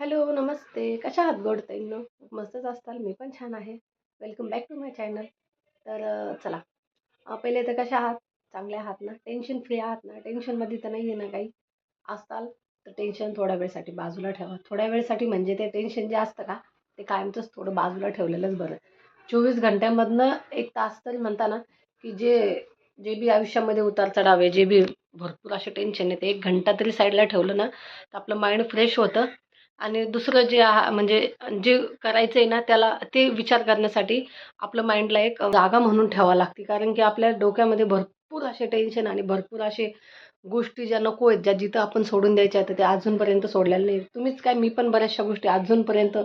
Hello नमस्ते. कशा आहात गोड ताईंनो मस्तच असताल. मी पण छान आहे. Welcome back to my channel तर चला. पहिले तर कशा आहात? चांगले आहात ना? टेन्शन फ्री आहात ना? टेन्शनमध्ये तर नाही आहे ना काही? असताल? तर टेन्शन थोड्या वेळसाठी बाजूला ठेवा. थोड्या वेळसाठी म्हणजे ते टेन्शन जे असतं का? ते कायमचंच थोडं बाजूला ठेवलेलंच बरं. चोवीस घंट्यामधनं एक तास तरी म्हणता ना की जे जे बी आयुष्यामध्ये उतार चढाव आहे जे बी भरपूर असे टेन्शन आहे ते एक घंटा तरी साईडला ठेवलं ना तर आपलं माइंड फ्रेश होतं. आणि दुसरं जे म्हणजे जे करायचं आहे ना त्याला ते विचार करण्यासाठी आपलं माइंडला एक जागा म्हणून ठेवावं लागते. कारण की आपल्या डोक्यामध्ये भरपूर असे टेन्शन आणि भरपूर असे गोष्टी ज्या नको आहेत ज्या जिथं आपण सोडून द्यायच्या आहेत त्या अजूनपर्यंत सोडलेल्या नाही. तुम्हीच काय मी पण बऱ्याचशा गोष्टी अजूनपर्यंत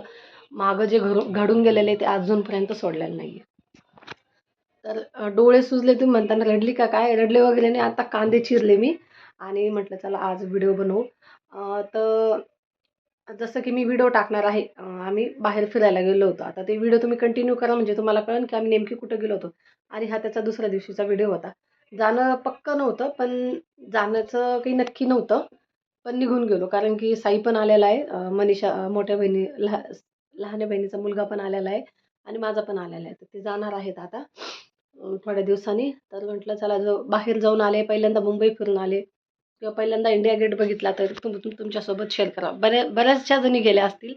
मागं जे घडू घडून गेलेले आहे ते अजूनपर्यंत सोडलेलं नाही आहे तर डोळे सुजले तुम्ही म्हणताना रडली का काय? रडले वगैरे नाही. आता कांदे चिरले मी आणि म्हटलं चला आज व्हिडिओ बनवू. तर जसं की मी व्हिडिओ टाकणार आहे आम्ही बाहेर फिरायला गेलो होतो. आता ते व्हिडिओ तुम्ही कंटिन्यू करा म्हणजे तुम्हाला कळेल की आम्ही नेमकी कुठं गेलो होतो. आणि हा त्याचा दुसऱ्या दिवशीचा व्हिडिओ होता. जाणं पक्कं नव्हतं पण जाण्याचं काही नक्की नव्हतं. पण निघून गेलो कारण की साई पण आलेला आहे मनीषा मोठ्या बहिणी लहा लहान बहिणीचा मुलगा पण आलेला आहे आणि माझा पण आलेला आहे. तर ते जाणार आहेत आता थोड्या दिवसांनी. तर म्हटलं चला जो बाहेर जाऊन आले पहिल्यांदा मुंबई फिरून आले. किंवा पहिल्यांदा इंडिया गेट बघितला तर तुम तुमच्यासोबत शेअर करा. बऱ्या बऱ्याचशा जणी गेल्या असतील.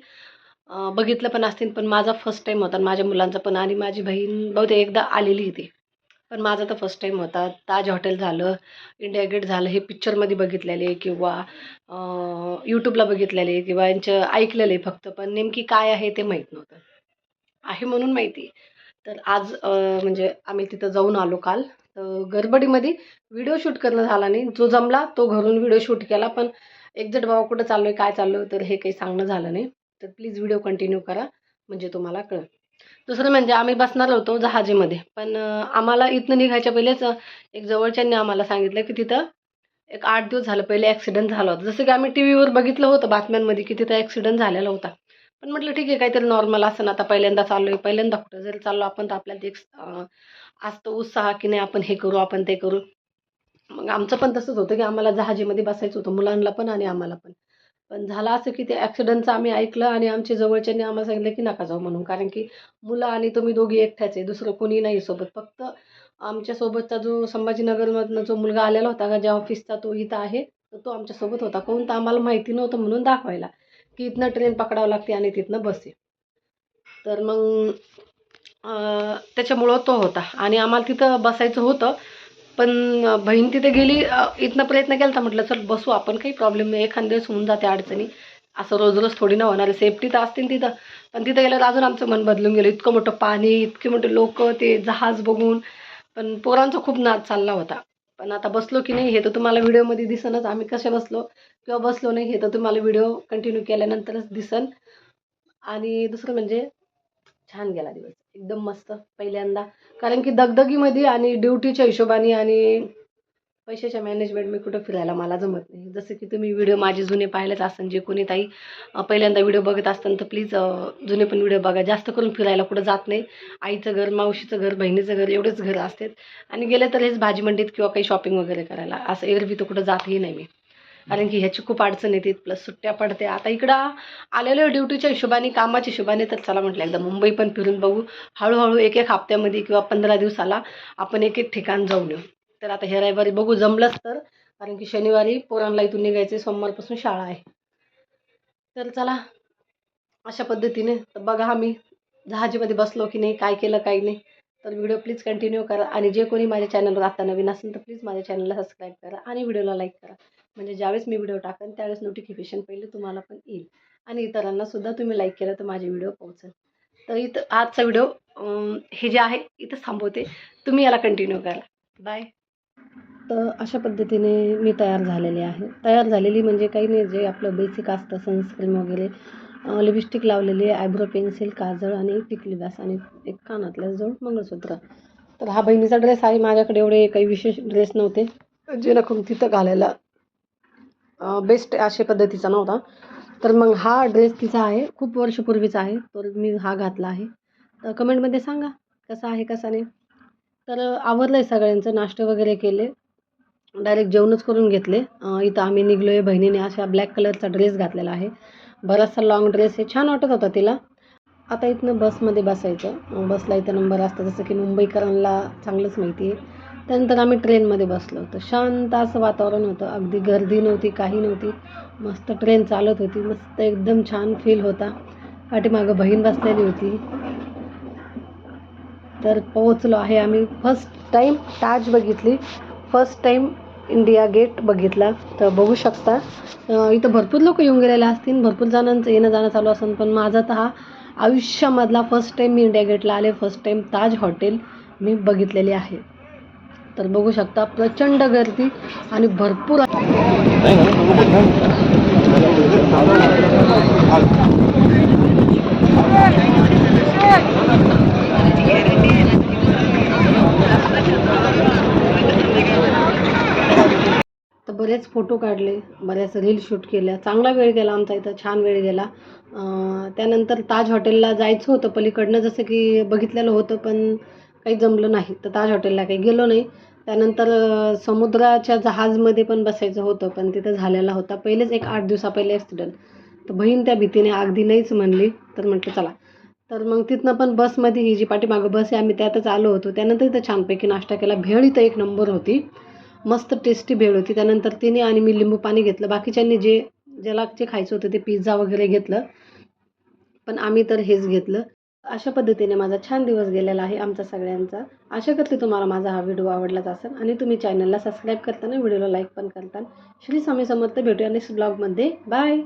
बघितलं पण असतील पण माझा फर्स्ट टाईम होता. आणि माझ्या मुलांचा पण आणि माझी बहीण बहुतेक एकदा आलेली इथे. पण माझा तर फर्स्ट टाईम होता. ताज हॉटेल झालं इंडिया गेट झालं हे पिक्चरमध्ये बघितलेले किंवा यूट्यूबला बघितलेले किंवा यांचं ऐकलेले फक्त. पण नेमकी काय आहे ते माहीत नव्हतं. आहे म्हणून माहिती. तर आज म्हणजे आम्ही तिथं जाऊन आलो काल. तर गडबडीमध्ये व्हिडिओ शूट करणं झाला नाही. जो जमला तो घरून व्हिडिओ शूट केला. पण एक्झॅक्ट बाबा कुठं चाललो आहे काय चाललो तर हे काही सांगणं झालं नाही. तर प्लीज व्हिडिओ कंटिन्यू करा म्हणजे तुम्हाला कळेल. दुसरं म्हणजे आम्ही बसणार होतो जहाजेमध्ये. पण आम्हाला इथनं निघायच्या पहिलेच एक जवळच्यांनी आम्हाला सांगितलं की तिथं एक आठ दिवस झालं. पहिले ॲक्सिडेंट झाला होता. जसं की आम्ही टी व्हीवर बघितलं होतं बातम्यांमध्ये की तिथं ॲक्सिडेंट झालेला होता. पण म्हटलं ठीक आहे काहीतरी नॉर्मल असं ना आता पहिल्यांदा चाललो आहे पहिल्यांदा कुठं जरी चाललो आपण तर आपल्याला एक असतो उत्साह की नाही आपण हे करू आपण ते करू. मग आमचं पण तसंच होतं की आम्हाला जहाजीमध्ये बसायचं होतं मुलांना पण आणि आम्हाला पण. पण झालं असं की ते ॲक्सिडेंटचं आम्ही ऐकलं आणि आमच्या जवळच्यांनी आम्हाला सांगितलं की नका जाऊ म्हणून. कारण की मुलं आणि तुम्ही दोघी एकट्याच आहे दुसरं कोणी नाही सोबत. फक्त आमच्यासोबतचा जो संभाजीनगरमधनं जो मुलगा आलेला होता का ज्या ऑफिसचा तो इथं आहे तर तो आमच्यासोबत होता. कोण तर आम्हाला माहिती नव्हतं म्हणून दाखवायला. की इथनं ट्रेन पकडावं लागते आणि तिथनं बस आहे तर मग त्याच्यामुळं तो होता. आणि आम्हाला तिथं बसायचं होतं पण बहीण तिथे गेली इथनं प्रयत्न केला तर म्हटलं चल बसू आपण काही प्रॉब्लेम नाही. एखाद दिवस होऊन जाते अडचणी. असं रोज रोज थोडी ना होणार. सेफ्टी तर असते ना तिथं. पण तिथं गेल्यावर अजून आमचं मन बदलून गेलं. इतकं मोठं पाणी इतके मोठे लोक ते जहाज बघून. पण पोरांचा खूप नाद चालला होता. पण आता बसलो की नाही हे तर तुम्हाला व्हिडिओमध्ये दिसनच. आम्ही कसे बसलो? किंवा बसलो नाही हे तर तुम्हाला व्हिडिओ कंटिन्यू केल्यानंतरच दिसन. आणि दुसरं म्हणजे छान गेला दिवस. एकदम मस्त पहिल्यांदा. कारण की दगदगीमध्ये आणि ड्युटीच्या हिशोबाने आणि पैशाच्या मॅनेजमेंट मी कुठं फिरायला मला जमत नाही. जसं की तुम्ही व्हिडिओ माझे जुने पाहिलेच असन जे कोणी ताई पहिल्यांदा व्हिडिओ बघत असताना तर प्लीज जुने पण व्हिडिओ बघा. जास्त करून फिरायला कुठं जात नाही. आईचं घर मावशीचं घर बहिणीचं घर एवढेच घर असतात. आणि गेले तर हेच भाजी मंडीत किंवा काही शॉपिंग वगैरे करायला. असं एरवी तर कुठं जातही नाही मी. कारण की ह्याची खूप अडचण येते. प्लस सुट्ट्या पडते. आता इकडं आलेलो ड्युटीच्या हिशोबाने कामाच्या हिशोबाने तर चला म्हटलं एकदा मुंबई पण फिरून बघू. हळूहळू एक एक हप्त्यामध्ये किंवा पंधरा दिवसाला आपण एक एक ठिकाण जाऊन येऊ. तर आता ह्या रविवारी बघू जमलंच तर कारण की शनिवारी पोरांना इथून निघायचे सोमवारपासून शाळा आहे. तर चला अशा पद्धतीने तर बघा आम्ही जहाजीमध्ये बसलो की नाही काय केलं काही नाही. तर व्हिडिओ प्लीज कंटिन्यू करा आणि जे कोणी माझ्या चॅनलवर आता नवीन असेल तर प्लीज माझ्या चॅनलला सबस्क्राईब करा आणि व्हिडिओला लाईक करा. म्हणजे ज्यावेळेस मी व्हिडिओ टाकेन त्यावेळेस नोटिफिकेशन पहिले तुम्हाला पण येईल. आणि इतरांनासुद्धा तुम्ही लाईक केलं तर माझे व्हिडिओ पोहोचेल. तर इथं आजचा व्हिडिओ हे जे आहे इथं थांबवते. तुम्ही याला कंटिन्यू करा. बाय तर अशा पद्धतीने मी तयार झालेले आहे. तयार झालेली म्हणजे काही नाही जे आपलं बेसिक असतं सनस्क्रीन वगैरे लिपस्टिक लावलेली आयब्रो पेन्सिल काजळ आणि टिकली बॅस आणि एक कानातल्या जोड मंगळसूत्र. तर हा बहिणीचा ड्रेस आहे माझ्याकडे एवढे काही विशेष ड्रेस नव्हते. जेणेकरून तिथं घालायला बेस्ट अशा पद्धतीचा नव्हता. तर मग हा ड्रेस तिचा आहे खूप वर्षपूर्वीचा आहे तर मी हा घातला आहे. तर कमेंटमध्ये सांगा कसा आहे कसा नाही? तर आवरलं आहे सगळ्यांचं नाश्ते वगैरे केले. डायरेक्ट जेवणच करून घेतले. इथं आम्ही निघलो आहे बहिणीने अशा ब्लॅक कलरचा ड्रेस घातलेला आहे. बराचसा लाँग ड्रेस आहे. छान वाटत होता तिला. आता इथनं बसमध्ये बसायचं. बसला इथं नंबर असतं. जसं की मुंबईकरांना चांगलंच माहिती आहे. त्यानंतर आम्ही ट्रेनमध्ये बसलो होतो. शांत असं वातावरण होतं. अगदी गर्दी नव्हती काही नव्हती. मस्त ट्रेन चालत होती. मस्त एकदम छान फील होता. पाठीमागं बहीण बसलेली होती. तर पोहोचलो आहे आम्ही. फर्स्ट टाईम ताज बघितली. फर्स्ट टाईम इंडिया गेट बघितला. तर बघू शकता. इथं भरपूर लोक येऊन गेलेले असतील. भरपूर जणांचं येणं जाणं चालू असेल पण माझा तर हा आयुष्यामधला फर्स्ट टाईम मी इंडिया गेटला आले. फर्स्ट टाईम ताज हॉटेल मी बघितलेली आहे. तर बघू शकता प्रचंड गर्दी आणि भरपूर बरेच फोटो काढले बऱ्याच रील शूट केल्या. चांगला वेळ गेला आमचा इथं छान वेळ गेला. त्यानंतर ताज हॉटेलला जायचं होतं. पलीकडनं जसं की बघितलेलं होतं पण काही जमलं नाही. तर ताज हॉटेलला काही गेलो नाही. त्यानंतर समुद्राच्या जहाजमध्ये पण बसायचं होतं पण तिथं झालेला होता. पहिलेच एक आठ दिवसा पहिले ॲक्सिडेंट तर बहीण त्या भीतीने अगदी नाहीच म्हणली. तर म्हटलं चला. तर मग तिथनं पण बसमध्ये ही जी पाठीमागं बस आहे आम्ही त्यातच आलो होतो. त्यानंतर इथं छानपैकी नाश्ता केला. भेळ इथं एक नंबर होती. मस्त टेस्टी भेळ होती. त्यानंतर तिने आणि मी लिंबू पाणी घेतलं. बाकीच्यांनी जे ज्याला जे खायचं होतं ते पिझ्झा वगैरे घेतलं. पण आम्ही तर हेच घेतलं. अशा पद्धतीने माझा छान दिवस गेलेला आहे आमचा सगळ्यांचा. आशा करते तुम्हाला माझा हा व्हिडिओ आवडलाच असेल. आणि तुम्ही चॅनलला सबस्क्राईब करताना व्हिडिओला लाईक पण करताना. श्री स्वामी समर्थ भेटूया नेक्स्ट ब्लॉगमध्ये बाय